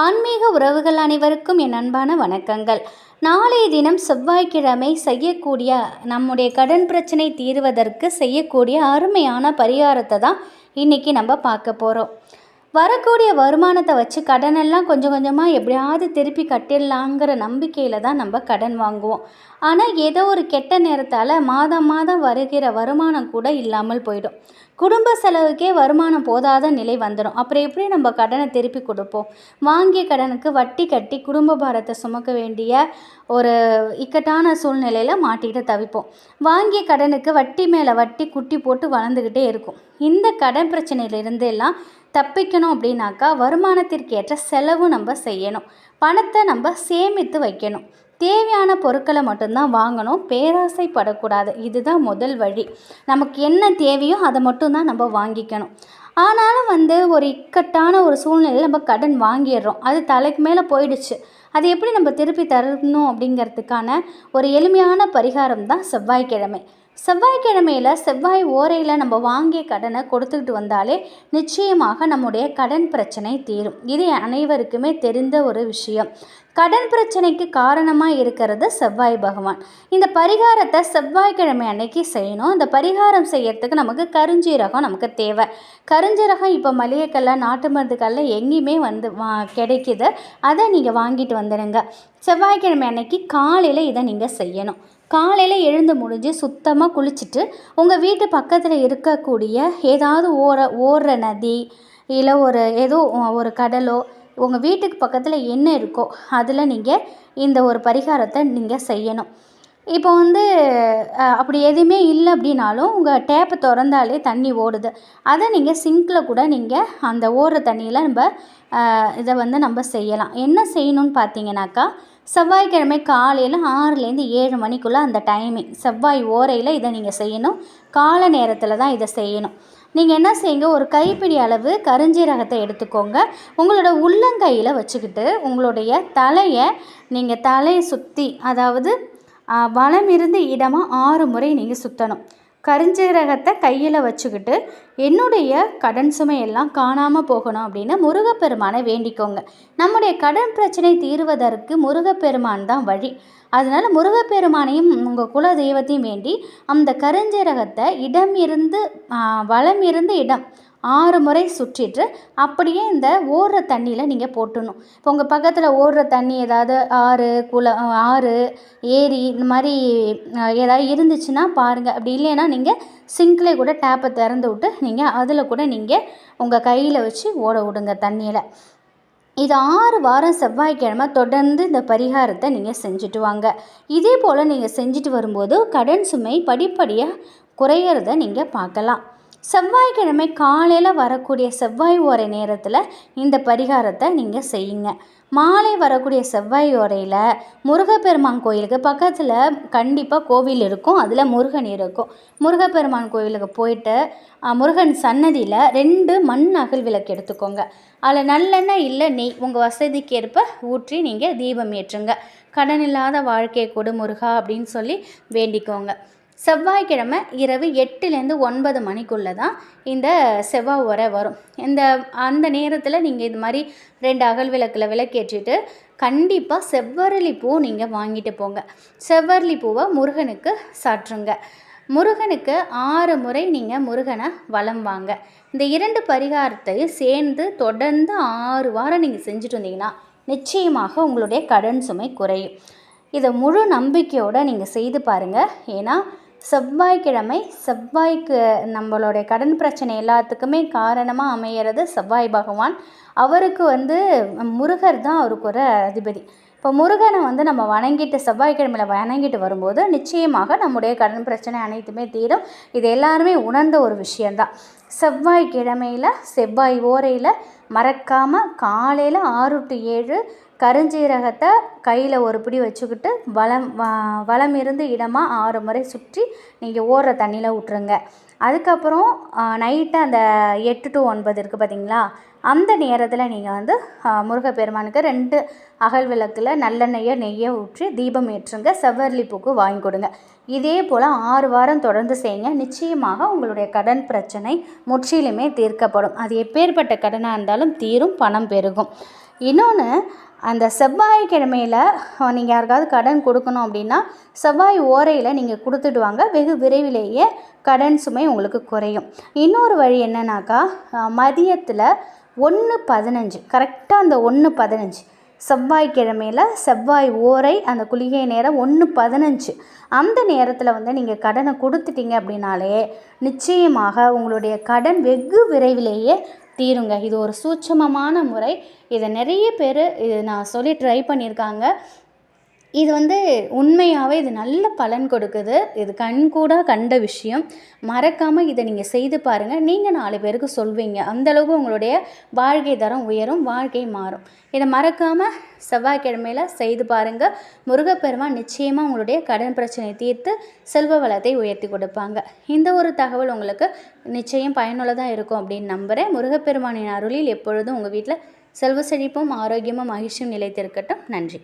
ஆன்மீக உறவுகள் அனைவருக்கும் என் அன்பான வணக்கங்கள். நாளைய தினம் செவ்வாய்க்கிழமை செய்யக்கூடிய நம்முடைய கடன் பிரச்சனை தீர்வதற்கு செய்யக்கூடிய அருமையான பரிகாரத்தை தான் இன்றைக்கி நம்ம பார்க்க போகிறோம் வரக்கூடிய வருமானத்தை வச்சு கடனெல்லாம் கொஞ்சம் கொஞ்சமாக எப்படியாவது திருப்பி கட்டிடலாங்கிற நம்பிக்கையில் தான் நம்ம கடன் வாங்குவோம். ஆனால் ஏதோ ஒரு கெட்ட நேரத்தால் மாதம் மாதம் வருகிற வருமானம் கூட இல்லாமல் போயிடும். குடும்ப செலவுக்கே வருமானம் போதாத நிலை வந்துடும் அப்புறம் எப்படி நம்ம கடனை திருப்பி கொடுப்போம்? வாங்கிய கடனுக்கு வட்டி கட்டி குடும்ப பாரத்தை சுமக்க வேண்டிய ஒரு இக்கட்டான சூழ்நிலையில் மாட்டிக்கிட்டு தவிப்போம். வாங்கிய கடனுக்கு வட்டி மேலே வட்டி குட்டி போட்டு வளர்ந்துக்கிட்டே இருக்கும். இந்த கடன் பிரச்சனையிலிருந்து எல்லாம் தப்பிக்கணும் அப்படின்னாக்கா வருமானத்திற்கு ஏற்ற செலவு நம்ம செய்யணும். பணத்தை நம்ம சேமித்து வைக்கணும். தேவையான பொருட்களை மட்டும்தான் வாங்கணும். பேராசைப்படக்கூடாது. இதுதான் முதல் வழி. நமக்கு என்ன தேவையோ அதை மட்டும்தான் நம்ம வாங்கிக்கணும். ஆனாலும் வந்து ஒரு இக்கட்டான ஒரு சூழ்நிலையில் நம்ம கடன் வாங்கிடுறோம். அது தலைக்கு மேலே போயிடுச்சு. அது எப்படி நம்ம திருப்பி தரணும் அப்படிங்கிறதுக்கான ஒரு எளிமையான பரிகாரம் தான் செவ்வாய்க்கிழமை. செவ்வாய்க்கிழமையில் செவ்வாய் ஓரையில் நம்ம வாங்கிய கடனை கொடுத்துக்கிட்டு வந்தாலே நிச்சயமாக நம்முடைய கடன் பிரச்சனை தீரும். இது அனைவருக்குமே தெரிந்த ஒரு விஷயம். கடன் பிரச்சனைக்கு காரணமாக இருக்கிறது செவ்வாய் பகவான். இந்த பரிகாரத்தை செவ்வாய்க்கிழமை அன்னைக்கு செய்யணும். இந்த பரிகாரம் செய்யறதுக்கு நமக்கு கருஞ்சீரகம் நமக்கு தேவை. கருஞ்சீரகம் இப்போ மளிகைக்கல்ல நாட்டு மருந்துக்கல்ல எங்கேயுமே வந்து வா கிடைக்கிது. அதை நீங்கள் வாங்கிட்டு வந்துடுங்க செவ்வாய்க்கிழமை அன்னைக்கு காலையில் இதை நீங்கள் செய்யணும். காலையில் எழுந்து முடிஞ்சு சுத்தமாக குளிச்சுட்டு உங்கள் வீட்டு பக்கத்தில் இருக்கக்கூடிய ஏதாவது ஓர ஓடுற நதி இல்லை ஒரு ஏதோ ஒரு கடலோ உங்கள் வீட்டுக்கு பக்கத்தில் என்ன இருக்கோ அதில் நீங்கள் இந்த ஒரு பரிகாரத்தை நீங்கள் செய்யணும். இப்போ வந்து அப்படி எதுவுமே இல்லை அப்படின்னாலும் உங்கள் டேப்பை திறந்தாலே தண்ணி ஓடுது. அதை நீங்கள் சிங்கில் கூட நீங்கள் அந்த ஓடுற தண்ணியில் நம்ம இதை வந்து நம்ம செய்யலாம். என்ன செய்யணும்னு பார்த்தீங்கன்னாக்கா செவ்வாய்க்கிழமை காலையில் ஆறுலேருந்து ஏழு மணிக்குள்ளே அந்த டைமிங் செவ்வாய் ஓரையில் இதை நீங்கள் செய்யணும். கால நேரத்தில் தான் இதை செய்யணும். நீங்கள் என்ன செய்யுங்க? ஒரு கைப்பிடி அளவு கருஞ்சீரகத்தை எடுத்துக்கோங்க. உங்களோட உள்ளங்கையில் வச்சுக்கிட்டு உங்களுடைய தலையை நீங்கள் தலையை சுற்றி அதாவது வளமிருந்து இடமாக ஆறு முறை நீங்கள் சுற்றணும் கருஞ்சீரகத்தை கையில் வச்சுக்கிட்டு என்னுடைய கடன் சுமையெல்லாம் காணாமல் போகணும் அப்படின்னு முருகப்பெருமானை வேண்டிக்கோங்க. நம்முடைய கடன் பிரச்சனை தீர்வதற்கு முருகப்பெருமான் தான் வழி. அதனால் முருகப்பெருமானையும் உங்கள் குல தெய்வத்தையும் வேண்டி அந்த கருஞ்சீரகத்தை இடம் இருந்து வளம் இருந்து இடம் ஆறு முறை சுற்றிட்டு அப்படியே இந்த ஓடுற தண்ணியில் நீங்கள் போட்டுடணும் இப்போ உங்கள் பக்கத்தில் ஓடுற தண்ணி ஏதாவது ஆறு குள ஆறு ஏரி இந்த மாதிரி ஏதாவது இருந்துச்சுன்னா பாருங்கள் அப்படி இல்லைன்னா நீங்கள் சிங்க்லேயே கூட டேப்பை திறந்து விட்டு நீங்கள் அதில் கூட நீங்கள் உங்கள் கையில் வச்சு ஓட விடுங்க தண்ணியில். இது ஆறு வாரம் செவ்வாய்க்கிழமை தொடர்ந்து இந்த பரிகாரத்தை நீங்கள் செஞ்சுட்டு வாங்க. இதே போல் நீங்கள் செஞ்சுட்டு வரும்போது கடன் சுமை படிப்படியாக குறையிறத நீங்கள் பார்க்கலாம். செவ்வாய்க்கிழமை காலையில் வரக்கூடிய செவ்வாய் ஓரை நேரத்தில் இந்த பரிகாரத்தை நீங்கள் செய்யுங்க. மாலை வரக்கூடிய செவ்வாய் ஓரையில் முருகப்பெருமான் கோயிலுக்கு பக்கத்தில் கண்டிப்பாக கோவில் இருக்கும். அதில் முருகன் இருக்கும். முருகப்பெருமான் கோவிலுக்கு போயிட்டு முருகன் சன்னதியில் ரெண்டு மண் அகல் விளக்கு எடுத்துக்கோங்க. அதில் நல்லெண்ணெய் இல்லை நெய் உங்கள் வசதிக்கு ஏற்ப ஊற்றி நீங்கள் தீபம் ஏற்றுங்க. கடன் இல்லாத வாழ்க்கையை கொடு முருகா அப்படின்னு சொல்லி வேண்டிக்கோங்க. செவ்வாய்க்கிழமை இரவு எட்டுலேருந்து ஒன்பது மணிக்குள்ளே தான் இந்த செவ்வாய் உரை வரும். இந்த அந்த நேரத்தில் நீங்கள் இது மாதிரி ரெண்டு அகல் விளக்கில் விளக்கேற்றிட்டு கண்டிப்பாக செவ்வரளி பூ நீங்கள் வாங்கிட்டு போங்க. செவ்வரளி பூவை முருகனுக்கு சாற்றுங்க. முருகனுக்கு ஆறு முறை நீங்கள் முருகனை வளம் வாங்க. இந்த இரண்டு பரிகாரத்தையும் சேர்ந்து தொடர்ந்து ஆறு வாரம் நீங்கள் செஞ்சுட்டு வந்தீங்கன்னா நிச்சயமாக உங்களுடைய கடன் சுமை குறையும். இதை முழு நம்பிக்கையோடு நீங்கள் செய்து பாருங்கள் ஏன்னா செவ்வாய்க்கிழமை செவ்வாய்க்கு நம்மளுடைய கடன் பிரச்சனை எல்லாத்துக்குமே காரணமாக அமையிறது செவ்வாய் பகவான். அவருக்கு வந்து முருகர் தான் அவருக்கு ஒரு அதிபதி. இப்போ முருகனை வந்து நம்ம வணங்கிட்டு செவ்வாய்க்கிழமையில் வணங்கிட்டு வரும்போது நிச்சயமாக நம்முடைய கடன் பிரச்சனை அனைத்துமே தீரும். இது எல்லாருமே உணர்ந்த ஒரு விஷயந்தான் செவ்வாய்க்கிழமையில் செவ்வாய் ஓரையில் மறக்காமல் காலையில் ஆறு டு ஏழு கருஞ்சீரகத்தை கையில் ஒரு பிடி வச்சுக்கிட்டு வளம் வளம் இருந்து இடமாக ஆறு முறை சுற்றி நீங்கள் ஓடுற தண்ணியில் விட்ருங்க அதுக்கப்புறம் நைட்டு அந்த எட்டு டு ஒன்பது இருக்குது பார்த்தீங்களா அந்த நேரத்தில் நீங்கள் வந்து முருகப்பெருமானுக்கு ரெண்டு அகல் விளக்கில் நல்லெண்ணெயை நெய்யை ஊற்றி தீபம் ஏற்றுங்க. செவ்வரளி பூக்கு வாங்கி கொடுங்க. இதே போல் ஆறு வாரம் தொடர்ந்து செய்யுங்க. நிச்சயமாக உங்களுடைய கடன் பிரச்சனை முற்றிலுமே தீர்க்கப்படும். அது எப்பேற்பட்ட கடனாக இருந்தாலும் தீரும் பணம் பெருகும். இன்னொன்று அந்த செவ்வாய்க்கிழமையில் நீங்கள் யாருக்காவது கடன் கொடுக்கணும் அப்படின்னா செவ்வாய் ஓரையில் நீங்கள் கொடுத்துட்டு வாங்க. வெகு விரைவிலேயே கடன் சுமை உங்களுக்கு குறையும். இன்னொரு வழி என்னன்னாக்கா மதியத்தில் ஒன்று பதினஞ்சு கரெக்டாக அந்த ஒன்று பதினஞ்சு செவ்வாய்க்கிழமையில் செவ்வாய் ஓரை அந்த குளிகை நேரம் ஒன்று பதினஞ்சு அந்த நேரத்தில் வந்து நீங்கள் கடனை கொடுத்துட்டீங்க அப்படின்னாலே நிச்சயமாக உங்களுடைய கடன் வெகு விரைவிலேயே தீருங்க. இது ஒரு சூட்சமமான முறை. இதை நிறைய பேர் இது நான் சொல்லி ட்ரை பண்ணியிருக்காங்க. இது வந்து உண்மையாகவே இது நல்ல பலன் கொடுக்குது. இது கண்கூடாக கண்ட விஷயம். மறக்காமல் இதை நீங்கள் செய்து பாருங்கள் நீங்கள் நாலு பேருக்கு சொல்வீங்க. அந்தளவுக்கு உங்களுடைய வாழ்க்கை தரம் உயரும் வாழ்க்கை மாறும். இதை மறக்காமல் செவ்வாய்க்கிழமையில் செய்து பாருங்கள் முருகப்பெருமான் நிச்சயமாக உங்களுடைய கடன் பிரச்சனையை தீர்த்து செல்வ வளத்தை உயர்த்தி கொடுப்பாங்க. இந்த ஒரு தகவல் உங்களுக்கு நிச்சயம் பயனுள்ளதாக இருக்கும் அப்படின்னு நம்புகிறேன் முருகப்பெருமானின் அருளில் எப்பொழுதும் உங்கள் வீட்டில் செல்வ செழிப்பும் ஆரோக்கியமும் மகிழ்ச்சியும் நிலைத்திருக்கட்டும். நன்றி.